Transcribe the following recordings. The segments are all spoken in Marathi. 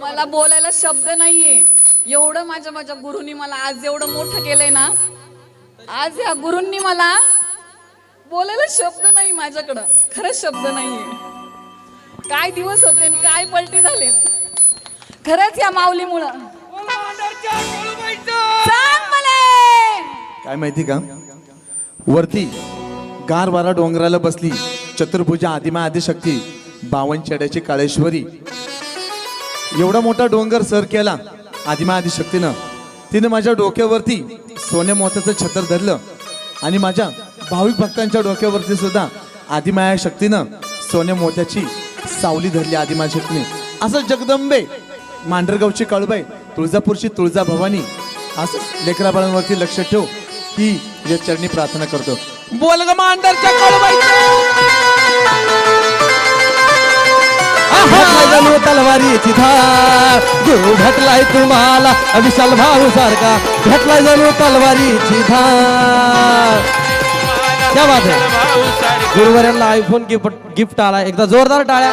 मला बोलायला शब्द नाहीये. एवढं माझ्या माझ्या गुरुनी मला आज एवढं मोठं केलंय ना. आज या गुरुंनी मला बोलायला शब्द नाही माझ्याकडं. खरंच शब्द नाहीये. काय दिवस होते काय पलटी झाले. खरंच या माऊलीमुळं. काय माहिती का? वरती गारवारा डोंगराला बसली चतुर्भुजा आदिमा आदिशक्ती बावनचेड्याची काळेश्वरी एवढा मोठा डोंगर सर केला आदिमा आदिशक्तीनं. तिनं माझ्या डोक्यावरती सोन्या मोत्याचं छत्र धरलं आणि माझ्या भाविक भक्तांच्या डोक्यावरती सुद्धा आदिमाया शक्तीनं सोन्या मोत्याची सावली धरली आदिमा शक्तीने. असं जगदंबे मांढरगावची कळबाई तुळजापूरची तुळजा भवानी असं लेकराबाळांवरती लक्ष ठेव ही या चरणी प्रार्थना करतो. बोल ग मांढरच्या जणू तलवारीची धार गुरु भेटलाय तुम्हाला विशाल भाऊ सारखा. भेटलाय जणू तलवारीची धार त्या बात आहे? गुरुवाऱ्यांना आयफोन गिफ्ट गिफ्ट आला एकदा जोरदार टाळ्या.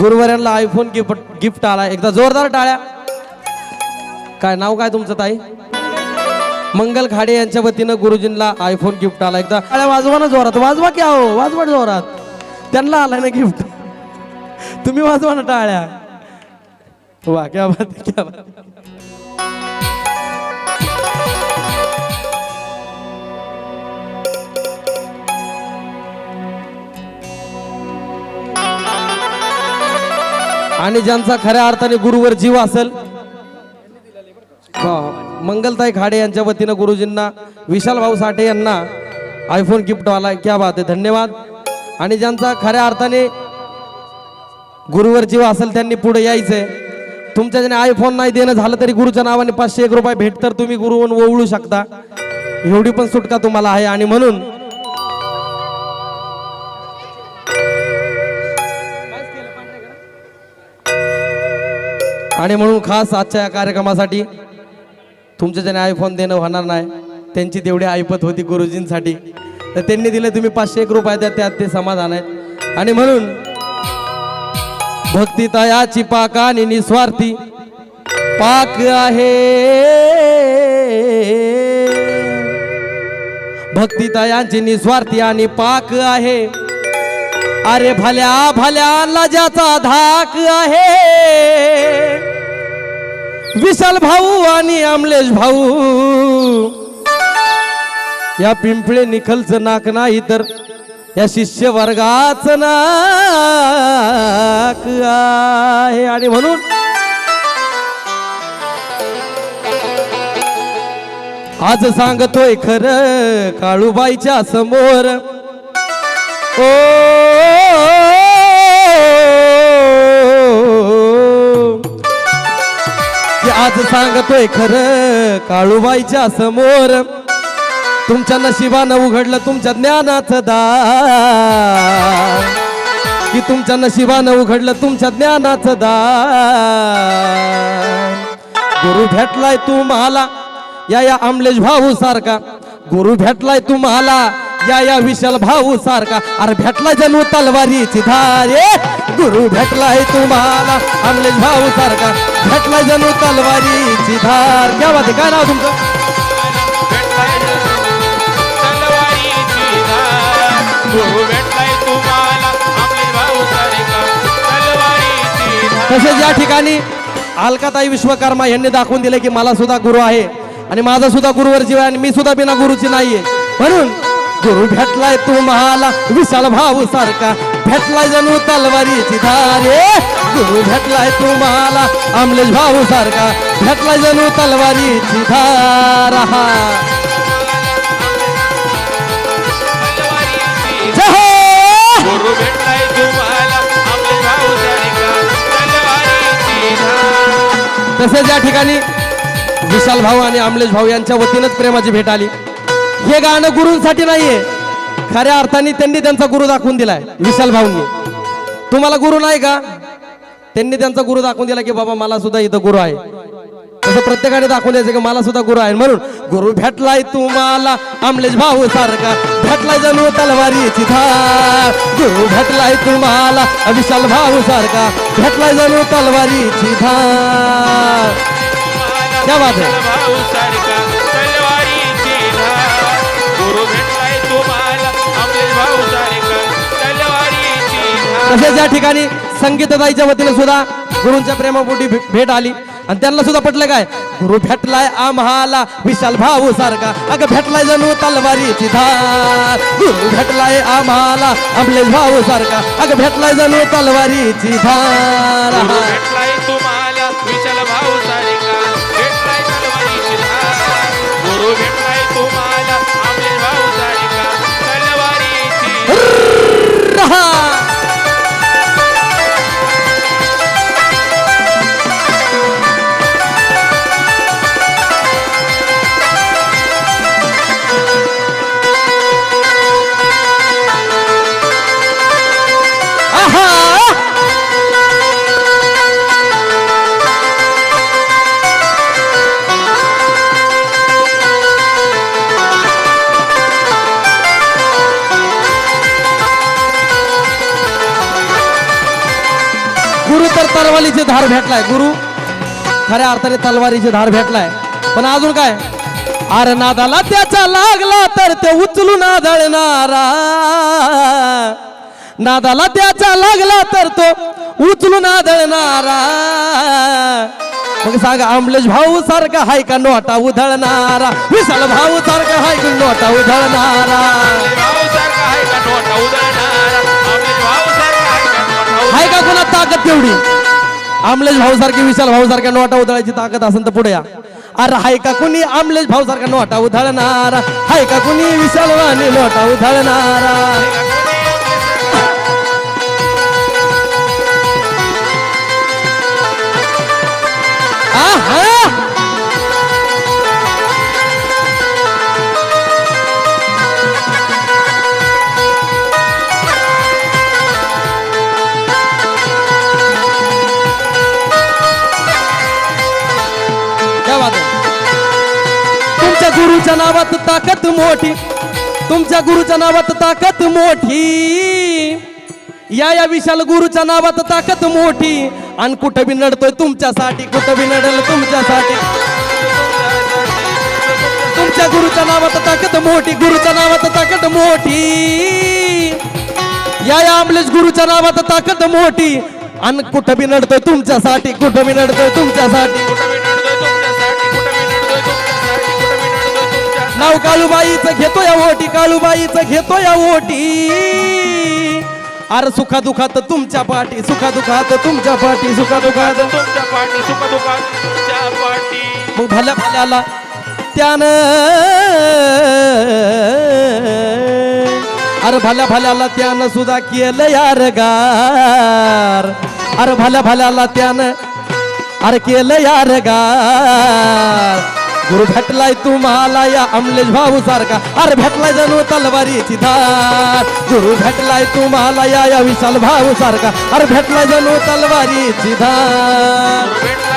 गुरुवाऱ्यांना आयफोन गिफ्ट गिफ्ट आला. एकदा जोरदार टाळ्या. काय नाव काय तुमचं ताई? मंगल खाडे यांच्या वतीनं गुरुजींना आयफोन गिफ्ट आला. एकदा टाळ्या वाजवा ना जोरात. वाजवा की आहो वाजवा जोरात. त्यांना आला ना गिफ्ट तुम्ही वाजवा ना टाळ्या. वा क्या बात क्या बात आणि ज्यांचा खऱ्या अर्थाने गुरुवर जीव असेल. मंगलताई खाडे यांच्या वतीनं गुरुजींना विशाल भाऊ साठे यांना आयफोन गिफ्ट आला क्या बात आहे धन्यवाद. आणि ज्यांचा खऱ्या अर्थाने गुरुवर जीव असेल त्यांनी पुढे यायचंय. तुमच्या ज्याने आयफोन नाही देणं झालं तरी गुरुच्या नावाने पाचशे एक रुपये भेट तर तुम्ही गुरुवरून ओवळू शकता. एवढी पण सुटका तुम्हाला आहे. आणि म्हणून आणि म्हणून खास आजच्या या कार्यक्रमासाठी तुमच्या ज्याने आयफोन देणं होणार नाही. त्यांची तेवढी ऐपत होती गुरुजींसाठी. तर त्यांनी दिले तुम्ही पाचशे एक रुपये द्या त्यात ते समाधान आहे आणि म्हणून भक्ती तयाची पाक आणि निस्वार्थी पाक आहे. भक्ती तयांची निस्वार्थी आणि पाक आहे. अरे भल्या भल्या लजाचा धाक आहे. विशाल भाऊ आणि आमलेश भाऊ. या पिंपळे निखलचं नाक नाही तर या शिष्य वर्गाच नाक आहे. आणि म्हणून आज सांगतोय खरं काळूबाईच्या समोर. ओ आज सांगतोय खरं काळूबाईच्या समोर. तुमच्या नशिबानं उघडलं तुमच्या ज्ञानाचं दार की तुमच्या नशिबानं उघडलं तुमच्या ज्ञानाचं दार गुरु भेटलाय तुम्हाला या या आमलेश भाऊ सारखा. गुरु भेटलाय तुम्हाला या या विशाल भाऊ सारखा. अरे भेटला जणू तलवारीची धारे गुरु भेटला आहे तुम्हाला. अमलेश भाऊ सारखा. भेटला जणू तलवारीची धार. क्या वाते काय नाव तुमचं? तसेच या ठिकाणी अलकाताई विश्वकर्मा यांनी दाखवून दिले की मला सुद्धा गुरु आहे. आणि माझा सुद्धा गुरुवर जीव आहे आणि मी सुद्धा बिना गुरुची नाहीये. म्हणून गुरु भेटलाय तुम्हाला विशाल भाऊ सारखा. भेटलाय जणू तलवारीची धारे. गुरु भेटलाय तुम्हाला अमलेश भाऊ सारखा. भेटलाय जणू तलवारीची धार. हा. गुरु भेटलाय तुम्हाला. तसेच या ठिकाणी विशाल भाऊ आणि अमलेश भाऊ यांच्या वतीनंच प्रेमाची भेट आली. हे गाणं गुरूंसाठी नाहीये. खऱ्या अर्थाने त्यांनी त्यांचा गुरु दाखवून दिलाय. विशाल भाऊंनी. तुम्हाला गुरु नाही का? त्यांनी त्यांचा गुरु दाखवून दिला की बाबा मला सुद्धा इथं गुरु आहे. तसं प्रत्येकाने दाखवून द्यायचं की मला सुद्धा गुरु आहे. म्हणून गुरु भेटलाय तुम्हाला अमलेश भाऊ सारखा. भेटलाय जणू तलवारीची धार. गुरु भेटलाय तुम्हाला विशाल भाऊ सारखा. भेटलाय जणू तलवारीची धार. क्या बात आहे तसेच या ठिकाणी संगीतदाईच्या वतीने सुद्धा गुरूंच्या प्रेमापोटी भेट आली. आणि त्यांना सुद्धा पटलं काय? गुरु भेटलाय आम्हाला विशाल भाऊ सारखा. अगं भेटलाय जणू तलवारीची धार. गुरु भेटलाय आम्हाला अमलेश भाऊ सारखा. अगं भेटलाय जणू तलवारीची धार. भेटलाय तुम्हाला विशाल भाऊ सारखा. भेटलाय तलवारीची धार. गुरु भेटलाय तलवारीची धार भेटलाय गुरु. खऱ्या अर्थाने तलवारीची धार भेटलाय. पण अजून काय? अरे नादाला त्याचा लागला तर ते उचलून आदळणारा. नादाला त्याचा लागला तर तो उचलून आदळणारा. मग सांगा अमलेश भाऊ सारखा हाय का नोटा उधळणारा? विशाल भाऊ सारखा हाय का नोटा उधळणारा? आमलेश भाऊ सारखी विशाल भाऊ सारख्या नोटा उधळायची ताकद असेल तर पुढे या. अरे हाय का कुणी आमलेश भाऊ सारखा नोटा उधळणारा? हाय का कुणी विशाल वाणी नोटा उधळणारा? गुरुच्या नावात ताकद मोठी. तुमच्या गुरुच्या नावात ताकद मोठी. या या विशाल गुरुच्या नावात ताकद मोठी. आणि कुठं बी नडतोय तुमच्यासाठी कुठं बी नडल तुमच्यासाठी. तुमच्या गुरुच्या नावात ताकद मोठी गुरुच्या नावात ताकद मोठी. या या आमलेच गुरुच्या नावात ताकद मोठी. आणि कुठं बी नडतोय तुमच्यासाठी कुठं बी नडतोय तुमच्यासाठी. कुठं नडतोय तुमच्यासाठी नाव काळूबाईचं घेतो या ओटी काळूबाईचं घेतो या ओटी. अरे सुखा दुखात तुमच्या पाठी सुखा दुखात तुमच्या पाठी सुखा दुखात तुमच्या पाठी सुख दुखात तुमच्या पाठी. मग भल्या भल्याला त्यानं अरे भल्या भल्याला त्यानं सुद्धा केलं यार गार. अरे भल्या भल्याला त्यानं अरे केलं यार गार. गुरु भेटलाय तुम्हाला या अमलेश भाऊ सारखा. अरे भेटलाय जणू तलवारीची धार. गुरु भेटलाय तुम्हाला या या विशाल भाऊ सारखा. अरे भेटलाय जणू तलवारीची धार.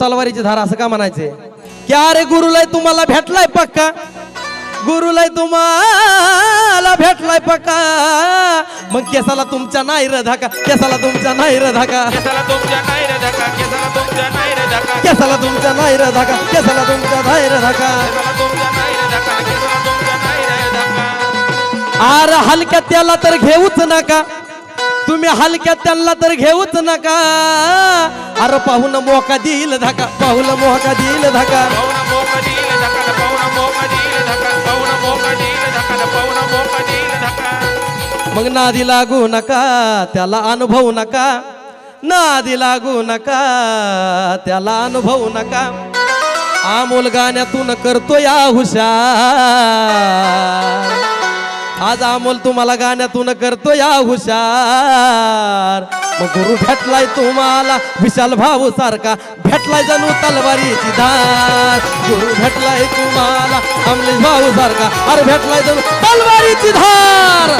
तलवारीची धार असं का म्हणायचे? की अरे गुरुलय तुम्हाला भेटलाय पक्का? गुरुलय तुम्हाला भेटलाय पक्का? मग केसाला तुमच्या नाही र धाका केसाला तुमच्या नाही र धाका केसाला तुमच्या नाही रे धका केसाला तुमच्या नाही रे धका केसाला तुमच्या नाही र धाका तुमच्या नाही र धाका आर हलक्यात त्याला तर घेऊच नका. तुम्ही हलक्यात त्यांना तर घेऊच नका. अरे पाहून मोका देईल धाका पाहून मोका देईल धका. मग नादी लागू नका त्याला अनुभवू नका. नादी लागू नका त्याला अनुभवू नका. आमोल गाण्यातून करतो या हुशार. आज अमोल तुम्हाला गाण्यातून करतो या हुशार. मग गुरु भेटलाय तुम्हाला विशाल भाऊ सारखा. भेटलाय जणू तलवारीची धार. गुरु भेटलाय तुम्हाला अमलेश भाऊ सारखा. अरे भेटलाय जणू तलवारीची धार.